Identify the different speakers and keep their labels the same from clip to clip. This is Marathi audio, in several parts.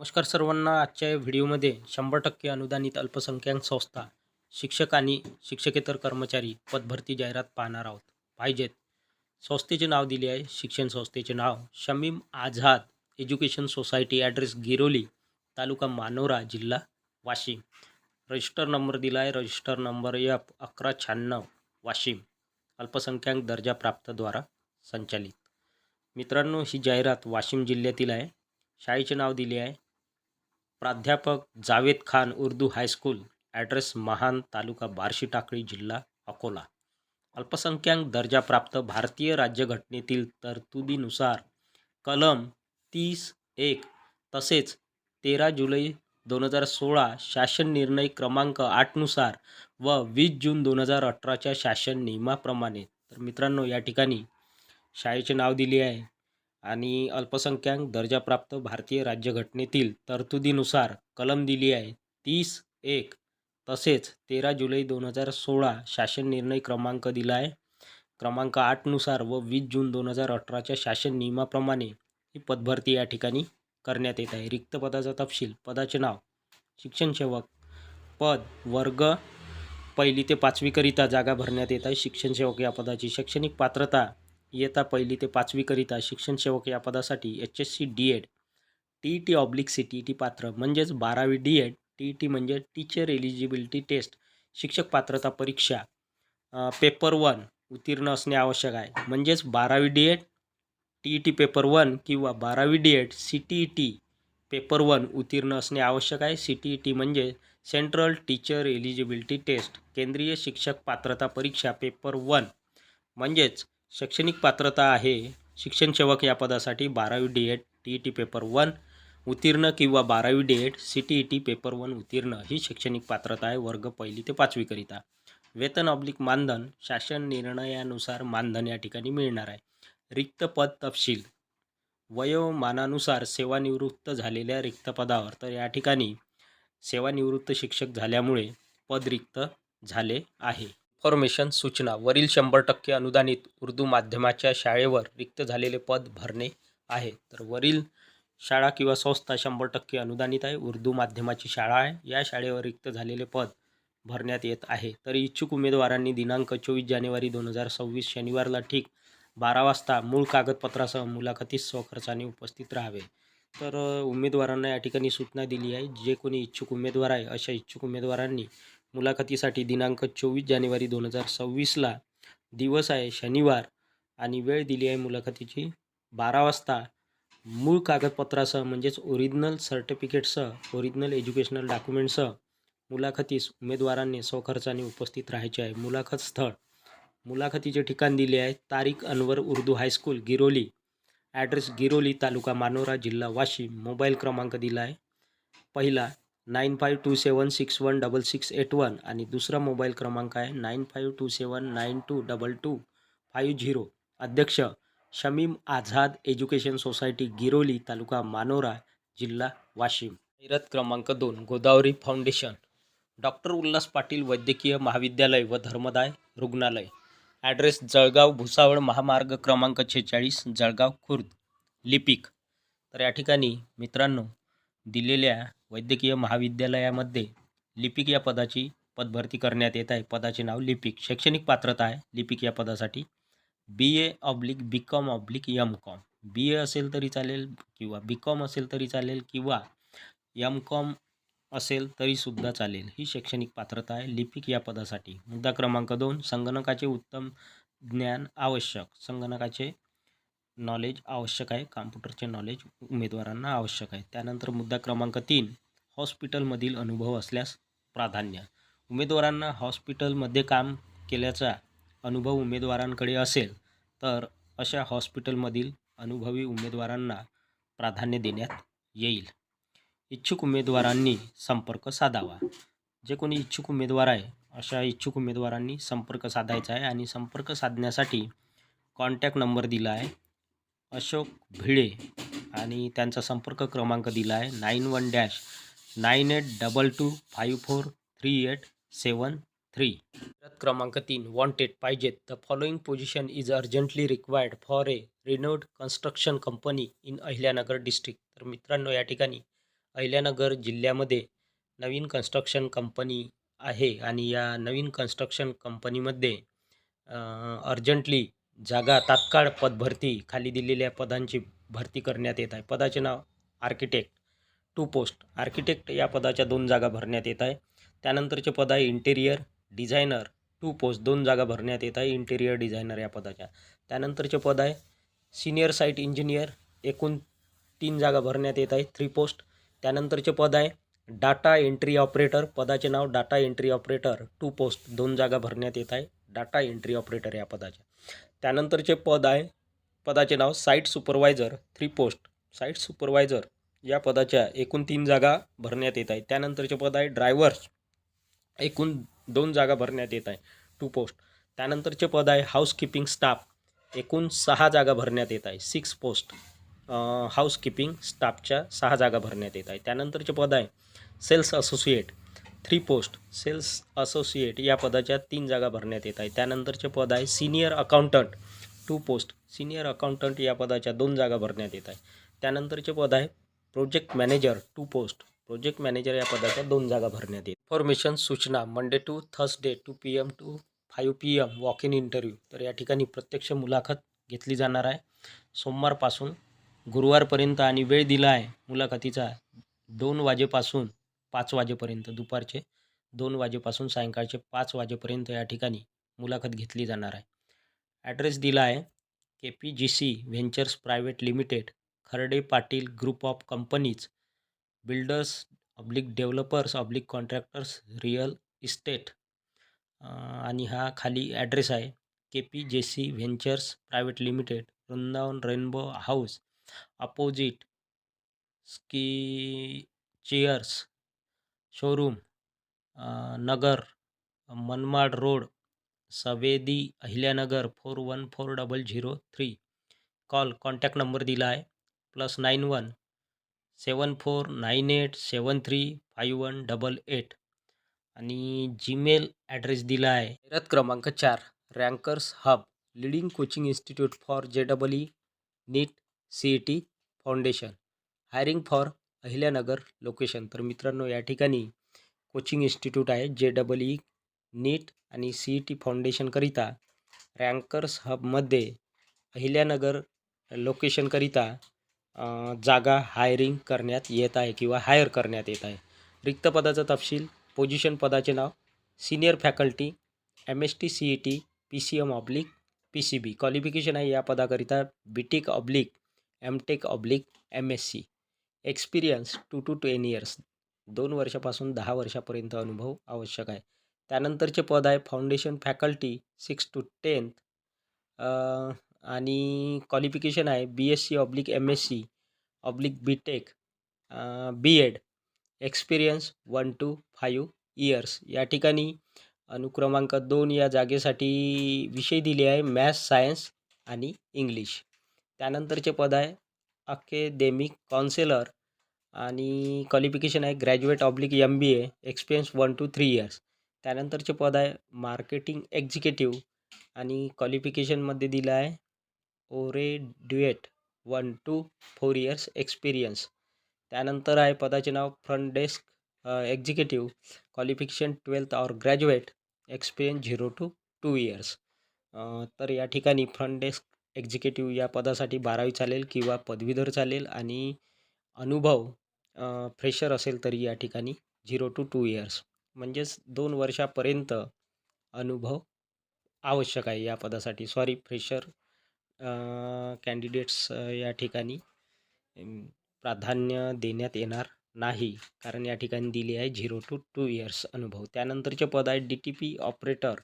Speaker 1: नमस्कार सर्वांना. आजच्या या व्हिडिओमध्ये शंभर टक्के अनुदानित अल्पसंख्याक संस्था शिक्षक आणि शिक्षकेतर कर्मचारी पदभरती जाहिरात पाहणार आहोत. पाहिजेत. संस्थेचे नाव दिले आहे शिक्षण संस्थेचे नाव. Shamim Azad education society address Giroli taluka Manora जिल्हा वाशिम. रजिस्टर नंबर दिला आहे. रजिस्टर नंबर एफ अकरा शहाण्णव वाशिम. अल्पसंख्याक दर्जा प्राप्तद्वारा संचालित. मित्रांनो ही जाहिरात वाशिम जिल्ह्यातील आहे. शाळेचे नाव दिले आहे. प्राध्यापक Javed Khan Urdu high school address Mahan taluka Barshi Takli जिल्हा अकोला. अल्पसंख्याक दर्जाप्राप्त भारतीय राज्यघटनेतील तरतुदीनुसार कलम तीस एक तसेच तेरा जुलै दोन हजार सोळा शासन निर्णय क्रमांक आठनुसार व वीस जून दोन हजार अठराच्या शासन नियमाप्रमाणे. तर मित्रांनो या ठिकाणी शाळेचे नाव दिले आहे. आणि अल्पसंख्याक दर्जाप्राप्त भारतीय राज्यघटनेतील तरतुदीनुसार कलम दिली आहे. तीस एक. तसेच तेरा जुलै दोन हजार सोळा शासन निर्णय क्रमांक दिला आहे. क्रमांक आठनुसार व वीस जून दोन हजार अठराच्या शासन नियमाप्रमाणे ही पदभरती या ठिकाणी करण्यात येत आहे. रिक्त पदाचा तपशील पदाचे नाव शिक्षण सेवक पद वर्ग पहिली ते पाचवीकरिता जागा भरण्यात येत आहे. शिक्षण सेवक या पदाची शैक्षणिक पात्रता इयत्ता पहिली ते पाचवीकरिता शिक्षण सेवक या पदासाठी H S C D Ed T E T oblique C T E T पात्र म्हणजेच बारावी D Ed T E T म्हणजे टीचर एलिजिबिलिटी टेस्ट शिक्षक पात्रता परीक्षा. पेपर वन उत्तीर्ण असणे आवश्यक आहे. म्हणजेच बारावी D Ed T E T paper one किंवा बारावी D Ed C T E T paper one उत्तीर्ण असणे आवश्यक आहे. सी टी ई टी म्हणजे सेंट्रल टीचर एलिजिबिलिटी टेस्ट केंद्रीय शिक्षक पात्रता परीक्षा पेपर वन म्हणजेच शैक्षणिक पात्रता आहे. शिक्षण सेवक या पदासाठी बारावी D Ed T E T paper one उत्तीर्ण किंवा बारावी D Ed C T E T paper one उत्तीर्ण ही शैक्षणिक पात्रता आहे वर्ग पहिली ते पाचवीकरिता वेतन ऑब्लिक मानधन शासन निर्णयानुसार मानधन या ठिकाणी मिळणार आहे. रिक्त पद तपशील. वयोमानानुसार सेवानिवृत्त झालेल्या रिक्त पदावर तर या ठिकाणी सेवानिवृत्त शिक्षक झाल्यामुळे पद रिक्त झाले आहे. इन्फॉर्मेशन सूचना. वरील शंभर टक्के अनुदानित उर्दू माध्यमाच्या शाळेवर रिक्त झालेले पद भरणे आहे. तर वरील शाळा किंवा संस्था शंभर टक्के अनुदानित आहे. उर्दू माध्यमाची शाळा आहे. या शाळेवर रिक्त झालेले पद भरण्यात येत आहे. तर इच्छुक उमेदवारांनी दिनांक चोवीस जानेवारी दोन हजार सव्वीस शनिवारला ठीक बारा वाजता मूळ कागदपत्रासह मुलाखतीस स्वखर्चाने उपस्थित राहावे. तर उमेदवारांना या ठिकाणी सूचना दिली आहे. जे कोणी इच्छुक उमेदवार आहे अशा इच्छुक उमेदवारांनी मुलाखतीसाठी दिनांक चोवीस जानेवारी दोन हजार सव्वीसला दिवस आहे शनिवार आणि वेळ दिली आहे मुलाखतीची बारा वाजता. मूळ कागदपत्रासह म्हणजेच ओरिजिनल सर्टिफिकेटसह ओरिजिनल एज्युकेशनल डॉक्युमेंटसह मुलाखतीस उमेदवारांनी स्वखर्चाने उपस्थित राहायचे आहे. मुलाखत स्थळ. मुलाखतीचे ठिकाण दिले आहे तारीख Anwar Urdu high school Giroli. Address Giroli taluka Manora जिल्हा वाशिम मोबाईल क्रमांक दिला आहे. पहिला nine five two seven six one double six eight one आणि दुसरा मोबाईल क्रमांक आहे nine five two seven nine two double two five zero. अध्यक्ष शमीम आझाद एज्युकेशन सोसायटी गिरोली तालुका मानोरा जिल्हा वाशिम. जाहिरात क्रमांक दोन गोदावरी फाउंडेशन. डॉक्टर उल्हास पाटील वैद्यकीय महाविद्यालय व धर्मदाय रुग्णालय. ॲड्रेस जळगाव भुसावळ महामार्ग क्रमांक छेचाळीस जळगाव खुर्द. लिपिक. तर या ठिकाणी मित्रांनो दिलेल्या वैद्यकीय महाविद्यालयामध्ये लिपिक या पदाची पदभरती करण्यात येत आहे. पदाचे नाव लिपिक. शैक्षणिक पात्रता आहे लिपिक या पदासाठी. B A oblique B Com oblique M Com B A असेल तरी चालेल किंवा बी कॉम असेल तरी चालेल किंवा एम कॉम असेल तरीसुद्धा चालेल. ही शैक्षणिक पात्रता आहे लिपिक या पदासाठी. मुद्दा क्रमांक दोन संगणकाचे उत्तम ज्ञान आवश्यक. संगणकाचे नॉलेज आवश्यक आहे. कॉम्प्युटरचे नॉलेज उमेदवारांना आवश्यक आहे. त्यानंतर मुद्दा क्रमांक तीन हॉस्पिटलमधील अनुभव असल्यास प्राधान्य. उमेदवारांना हॉस्पिटलमध्ये काम केल्याचा अनुभव उमेदवारांकडे असेल तर अशा हॉस्पिटलमधील अनुभवी उमेदवारांना प्राधान्य देण्यात येईल. इच्छुक उमेदवारांनी संपर्क साधावा. जे कोणी इच्छुक उमेदवार आहे अशा इच्छुक उमेदवारांनी संपर्क साधायचा आहे आणि संपर्क साधण्यासाठी कॉन्टॅक्ट नंबर दिला आहे. अशोक भिडे आणि त्यांचा संपर्क क्रमांक दिला आहे nine one dash nine eight double two five four three eight seven three. क्रमांक तीन वॉन्टेड पाहिजेत. The following position is urgently required for a renowned construction company in Ahilyanagar district तर मित्रांनो या ठिकाणी अहिल्यानगर जिल्ह्यामध्ये नवीन कन्स्ट्रक्शन कंपनी आहे आणि या नवीन कन्स्ट्रक्शन कंपनीमध्ये अर्जंटली जागा तात्काळ पदभरती खाली दिलेल्या पदांची भरती करण्यात येत आहे. पदाचे नाव आर्किटेक्ट टू पोस्ट आर्किटेक्ट या पदाच्या दोन जागा भरण्यात येत आहे. त्यानंतरचे पद आहे इंटेरियर डिझायनर टू पोस्ट दोन जागा भरण्यात येत आहे इंटेरियर डिझायनर या पदाच्या. त्यानंतरचे पद आहे सिनियर साईट इंजिनियर एकूण तीन जागा भरण्यात येत आहे थ्री पोस्ट त्यानंतरचे पद आहे डाटा एंट्री ऑपरेटर पदाचे नाव data entry operator two post दोन जागा भरण्यात येत आहे डाटा एंट्री ऑपरेटर या पदाच्या. त्यानंतरचे पद आहे पदाचे नाव site supervisor three post. Site supervisor या पदाच्या एकूण तीन जागा भरण्यात येत आहे त्यानंतरचे पद आहे ड्रायव्हर्स. एकूण दोन जागा भरण्यात येत आहे टू पोस्ट. त्यानंतरचे पद आहे हाऊसकीपिंग स्टाफ. एकूण सहा जागा भरण्यात येत आहे सिक्स पोस्ट. हाऊसकीपिंग स्टाफच्या सहा जागा भरण्यात येत आहे त्यानंतरचे पद आहे sales associate. Three post sales associate या पदाच्या तीन जागा भरण्यात येत आहे त्यानंतरचे पद आहे senior accountant two post senior accountant या पदाच्या दोन जागा भरण्यात येत आहे त्यानंतरचे पद आहे project manager two post project manager या पदाच्या दोन जागा भरण्यात येत इन्फॉर्मेशन सूचना Monday to Thursday two P M to five P M walk in interview तर या ठिकाणी प्रत्यक्ष मुलाखत घेतली जाणार आहे. सोमवारपासून गुरुवारपर्यंत आणि वेळ दिला आहे मुलाखतीचा दोन वाजेपासून. पाच वाजेपर्यंत दुपारचे दोन वाजेपासून सायंकाळचे पाच वाजेपर्यंत या ठिकाणी मुलाखत घेतली जाणार आहे. ॲड्रेस दिला आहे K P G C ventures private limited Kharde Patil group of companies builders oblique developers oblique contractors real estate. आणि हा खाली ॲड्रेस आहे K P J C ventures private limited Vrindavan rainbow house opposite ski chairs showroom Nagar Manmad road Savedi Ahilyanagar four one four double zero three. Call contact number दिला आहे. Plus nine one seven four nine eight seven three five one double eight. आणि जीमेल ॲड्रेस दिला आहे. रथ क्रमांक चार rankers hub leading coaching institute for J double E NEET C E T foundation. Hiring for Ahilyanagar location तर मित्रांनो या ठिकाणी कोचिंग इन्स्टिट्यूट आहे जे डबल ई नीट आणि सी ई टी फाउंडेशनकरिता रँकर्स हबमध्ये अहिल्यानगर लोकेशनकरिता जागा हायरिंग करण्यात येत आहे किंवा हायर करण्यात येत आहे. रिक्त पदाचा तपशील पोजिशन पदाचे नाव senior faculty M S T C E T P C M oblique P C B qualification आहे या पदाकरिता B Tech oblique M Tech oblique M S C experience two to ten years दोन वर्षापासून दहा वर्षापर्यंत अनुभव आवश्यक आहे. त्यानंतरचे पद आहे foundation faculty six to tenth आणि क्वालिफिकेशन आहे B S C oblique M S C oblique B Tech B Ed experience one to five years या ठिकाणी अनुक्रमांक दोन या जागेसाठी विषय दिले आहे मॅथ्स सायन्स आणि इंग्लिश त्यानंतरचे पद आहे अकेडेमिक काउन्सिलर आणि क्वालिफिकेशन आहे graduate oblique M B A experience one to three years त्यानंतरचे पद आहे मार्केटिंग एक्झिक्युटिव्ह आणि क्वालिफिकेशनमध्ये दिलं आहे ओरे duet one to four years experience त्यानंतर आहे पदाचे नाव front desk executive qualification twelfth और graduate experience zero to two years तर या ठिकाणी फ्रंट डेस्क एक्झिक्युटिव्ह या पदासाठी बारावी चालेल किंवा पदवीधर चालेल आणि अनुभव फ्रेशर असेल तरी या ठिकाणी झिरो टू टू इयर्स म्हणजेच दोन वर्षापर्यंत अनुभव आवश्यक आहे या पदासाठी. सॉरी फ्रेशर कॅन्डिडेट्स या ठिकाणी प्राधान्य देण्यात येणार नाही. कारण या ठिकाणी दिली आहे झिरो टू टू इयर्स अनुभव. त्यानंतरचे पद आहे डी टी पी ऑपरेटर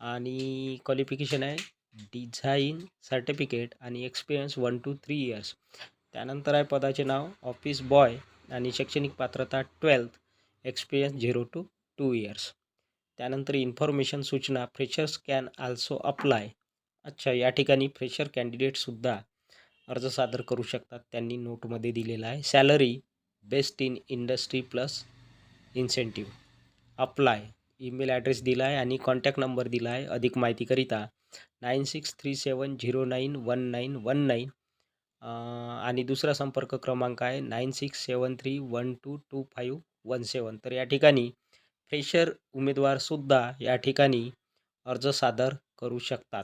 Speaker 1: आणि क्वालिफिकेशन आहे डिझाईन सर्टिफिकेट आणि experience one to three years. त्यानंतर आहे पदाचे नाव ऑफिस बॉय आणि शैक्षणिक पात्रता twelfth experience zero to two years. त्यानंतर इन्फॉर्मेशन सूचना फ्रेशर्स कॅन आल्सो अप्लाय. अच्छा या ठिकाणी फ्रेशर कॅन्डिडेटसुद्धा अर्ज सादर करू शकतात. त्यांनी नोटमध्ये दिलेला आहे salary best in industry plus incentive. Apply email address दिला आहे आणि कॉन्टॅक्ट नंबर दिला आहे अधिक माहितीकरिता. Nine six three seven zero nine one nine one nine. आणि दुसरा संपर्क क्रमांक आहे nine six seven three one two two five one seven. तर या ठिकाणी फ्रेशर उमेदवारसुद्धा या ठिकाणी अर्ज सादर करू शकतात.